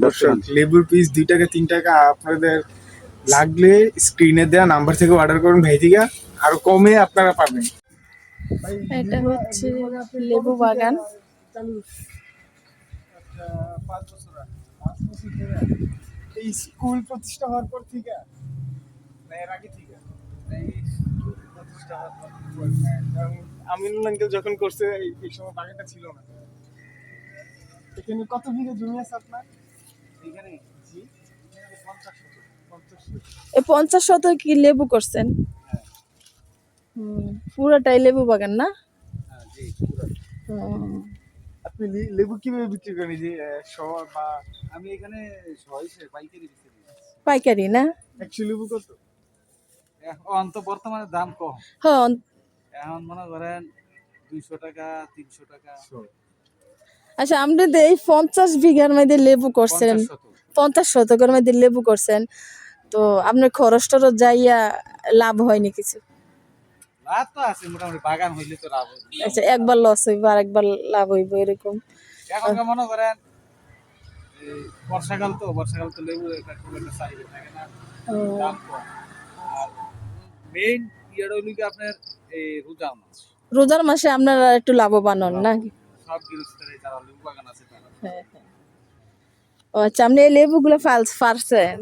দর্শক লেবুর পিস দুই টাকা তিন টাকা আপনাদের লাগলে স্ক্রিনে দেওয়া নাম্বার থেকে অর্ডার করুন ভাই থেকে আরও কমে আপনারা পাবেন। এটা হচ্ছে লেবু বাগান। এই স্কুল প্রতিষ্ঠা হওয়ার পর থেকে না এর আগে থেকে এই স্কুল প্রতিষ্ঠা হওয়ার পর থেকে। কারণ আমিনুল আঙ্কেল যখন করছে এই- সময় বাগানটা ছিল না। এখানে কত বিঘা জমি আছে আপনার? পঞ্চাশ শতক শতক। কি লেবু করছেন? হুম, পুরোটাই লেবু বাগান না? হ্যাঁ জি পুরো হুম। আপনি লেবু কীভাবে বিক্রি করেন? যে আহ, শ বা আমি এখানে পাইকারি বিক্রি করি। পাইকারি না? একশো লেবু কত? এখন তো বর্তমানে দাম কম। হ্যাঁ এখন মনে করেন দুইশো টাকা তিনশো টাকা। আচ্ছা আপনি তো এই পঞ্চাশ বিঘার মধ্যে লেবু করছেন পঞ্চাশ শতকের মধ্যে লেবু করছেন তো আপনার খরচ টরচ যাইয়া লাভ হয়নি কিছু? লাভ তো আছে মোটামুটি বাগান হইলে তো লাভ আচ্ছা একবার লস হইব আর একবার লাভ হইব এরকম। এখনকার মনে করেন বর্ষাকাল তো বর্ষাকাল তো লেবু একটা খুব একটা চাহিদা থাকে না দাম কম। আর মেইন ইয়েটা হইল কি আপনার এই রোজা মাছ রোজার মাসে আপনারা একটু লাভবান হন না? হ্যাঁ, হ্যাঁ। ও আচ্ছা আপনি এই লেবুগুলো ফাল ফারছেন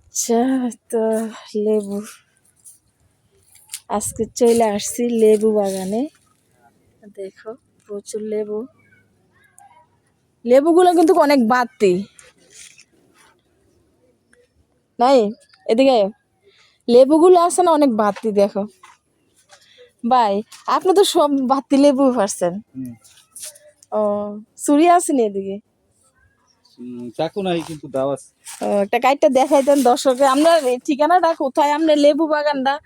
আচ্ছা। তো লেবু। আজকে চলে আসছি লেবু বাগানে। দেখো প্রচুর লেবু। লেবুগুলো কিন্তু অনেক বাড়তি। নাই এদিকে লেবুগুলো আছে না অনেক বাড়তি দেখো। ভাই আপনি তো সব বাড়তি লেবু পারছেন। ও চুরি আসেনি এদিকে? চাকু নাই কিন্তু দাও আছে। ও, একটা কাইটটা দেখাই দেন দর্শকে। আপনার এই ঠিকানাটা কোথায়? আপনার লেবু বাগানটা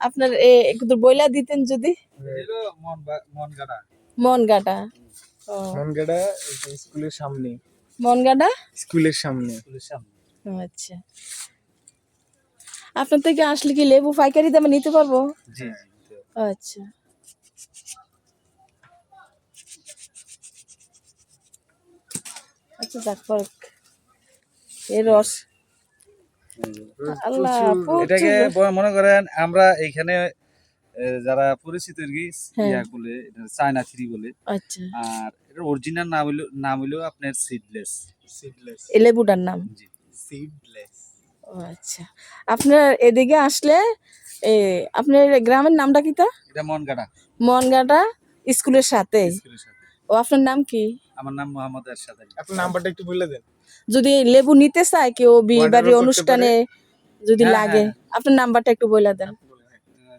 আপনার এ, একটু বইলা দিতেন যদি। মনগাটা মন বা- মন গাড়া মন গাটা ও মনগাড়া স্কুলের সামনে। মন গাটা স্কুলের সামনে। আচ্ছা। আপনার থেকে আসলে কি লেবু পাইকারি দামে নিতে পারব? জি। আচ্ছা। আচ্ছা যাক পরক। এই রস। আল্লাহ এটাকে মনে করেন আমরা এইখানে যারা পরিচিত আর কি হ্যাঁ। ইয়া বলে চায়না থ্রি বলে আচ্ছা। আর এটার অরিজিনাল নাম হইল নাম হইল আপনার সিডলেস সিডলেস এই লেবুটার নাম? জি। সিডলেস আচ্ছা। আপনার এদিকে আসলে এ আপনার গ্রামের নামটা কি তা? এটা মন গাড়া মনগাটা স্কুলের সাথে। সাথে। ও আপনার নাম কি? আমার নাম মোহাম্মদ এরশাদ আপনার নাম্বারটা একটু বলে দেন। যদি লেবু নিতে চায় কেউ বিয়ে বাড়ির অনুষ্ঠানে যদি হ্যাঁ, লাগে আপনার নাম্বারটা একটু বলে দেন।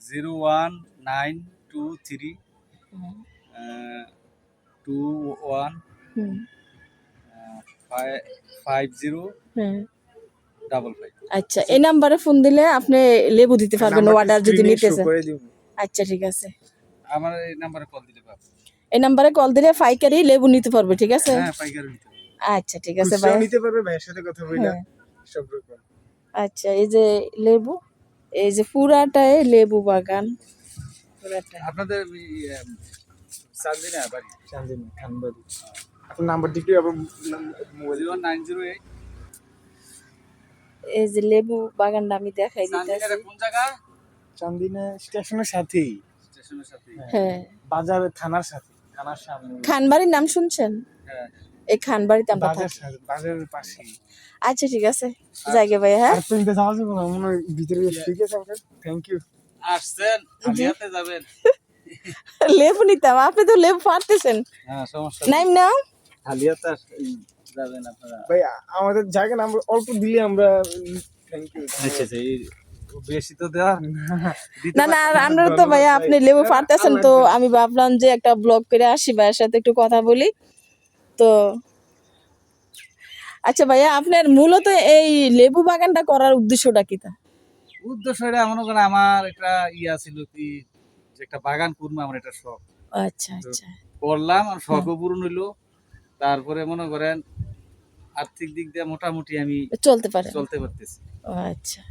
Zero one nine two three two one hmm, five zero হ্যাঁ। আচ্ছা এই নাম্বারে ফোন দিলে আপনি লেবু দিতে পারবেন অর্ডার যদি নিতে চান আচ্ছা ঠিক আছে। আমার এই নাম্বারে কল দিলে এই নাম্বারে কল দিলে পাইকারি লেবু নিতে পারবে ঠিক আছে? হ্যাঁ পাইকারি নিতে আচ্ছা ঠিক আছে ভাই নিতে পারবে ভাইয়ের সাথে কথা বলে হ্যাঁ। সব রকম। আচ্ছা এই যে লেবু এই যে পুরাটাই লেবু বাগান। পুরাটাই। আপনাদের চান্দিনা বাড়ি? চান্দিনী খানবাড়ি। আপনার নাম্বার দিকে আবার মোবাইল নাইন জিরো এইট এই যে লেবু বাগানটা আমি দেখাই দিতেছি। চান্দিনা স্টেশনের সাথেই। স্টেশনের সাথে হ্যাঁ। বাজার থানার সাথে। থানার সামনে। খানবাড়ির নাম শুনছেন? হ্যাঁ। এই খানবাড়িতে আমরা বাজার থাকি। সাথে- বাজারের পাশে আচ্ছা ঠিক আছে। জায়গা ভাই হ্যাঁ। আর তুমি যাওয়া যাবে না মনে হয় ভিতরে ঠিক আছে থ্যাংক ইউ আসছেন? আলিয়াতে যাবেন। লেবু নিতাম আপনি তো লেবু পারতেছেন হ্যাঁ সমস্যা নাইম নাও। আলিয়াতে আস- যাবেন আপনারা। ভাই আমাদের জায়গা না আমরা অল্প দিলে আমরা থ্যাংক ইউ আচ্ছা আচ্ছা বেশি তো দেওয়া না। না আর তো ভাইয়া আপনি লেবু পারতেছেন তো আমি ভাবলাম যে একটা ব্লগ করে আসি ভাইয়ের সাথে একটু কথা বলি। তো আচ্ছা ভাইয়া আপনার মূলত এই লেবু বাগানটা করার উদ্দেশ্যটা কি তা? উদ্দেশ্য মনে করেন আমার একটা ইয়া ছিল কি একটা বাগান করব আমার একটা শখ। আচ্ছা আচ্ছা। করলাম আর শখও পূরণ হইল। তারপরে মনে করেন আর্থিক দিক দিয়ে মোটামুটি আমি চলতে পারে চলতে পারতেছি। আচ্ছা।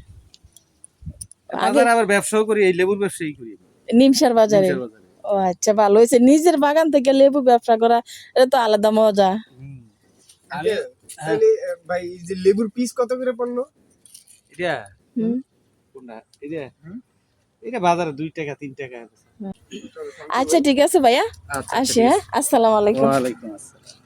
বাজারে আবার ব্যবসাও করি এই লেবুর ব্যবসাই করি। নিমসার বাজারে? ও ও আচ্ছা ভালো হয়েছে। নিজের বাগান থেকে লেবু ব্যবসা করা এটা তো আলাদা মজা। ভাই এই যে লেবুর পিস কত করে পড়ল? এটা? হুম। কোনটা? এটা? এটা বাজারে দুই টাকা তিন টাকা। আচ্ছা ঠিক আছে ভাইয়া। আচ্ছা আসি হ্যাঁ? আসসালামু আলাইকুম। ওয়ালাইকুম আসসালাম।